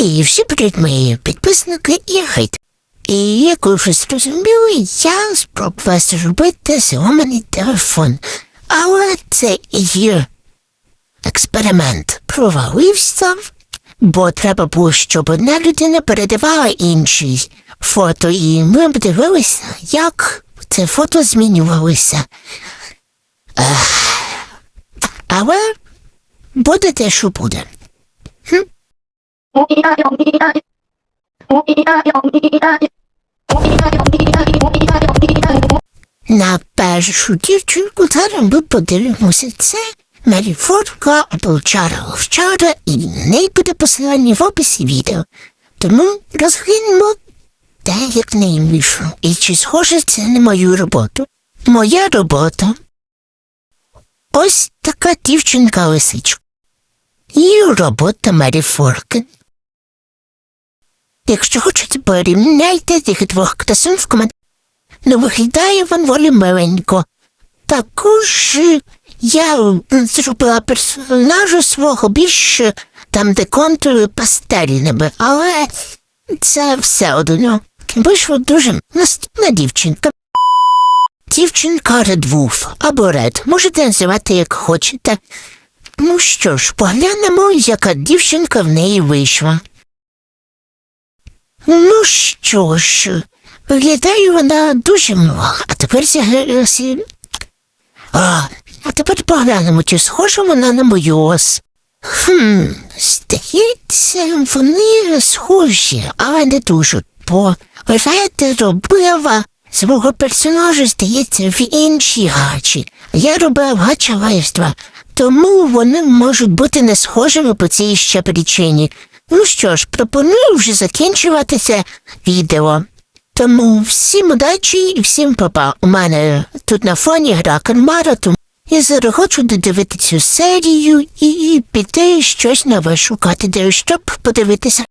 І всі будуть мої підписники і хейт. І як ви вже зрозуміли, я спробував зробити зламаний телефон. Але це є експеримент провалився, бо треба було, щоб одна людина передавала іншій фото, і ми дивилися, як це фото змінювалося. Але буде те, що буде. На першу дівчинку зараз ми подивимося це Маріфорка облучара вчора, і на неї буде посилання в описі відео. Тому розглянемо те, як в вийшло. І чи схоже це на мою роботу? Моя робота. Ось така дівчинка лисичка. І робота Маріфорки. Якщо хочете, порівняйте цих двох красун в коментарях. Ну, виглядає він волі миленько. Також е, я зробила персонажа свого більше там, де контури пастельними, але це все одно. Вийшло дуже наступна дівчинка. Дівчинка Редвуф або Ред. Можете називати як хочете. Ну що ж, поглянемо, яка дівчинка в неї вийшла. Ну що ж, виглядає вона дуже мила, а тепер зігралася. А, а тепер поглянемо, чи схожа вона на мою ос. Хм, здається, вони схожі, але не дуже. Бо, вважаєте, робила свого персонажа, здається, в іншій гачі. Я робив гача лайства, тому вони можуть бути не схожими по цій ще причині. Ну що ж, пропоную вже закінчувати це відео. Тому всім удачі і всім папа. У мене тут на фоні гра Канмара, тому я зараз хочу додивити цю серію і піти щось нове шукати, де щоб подивитися.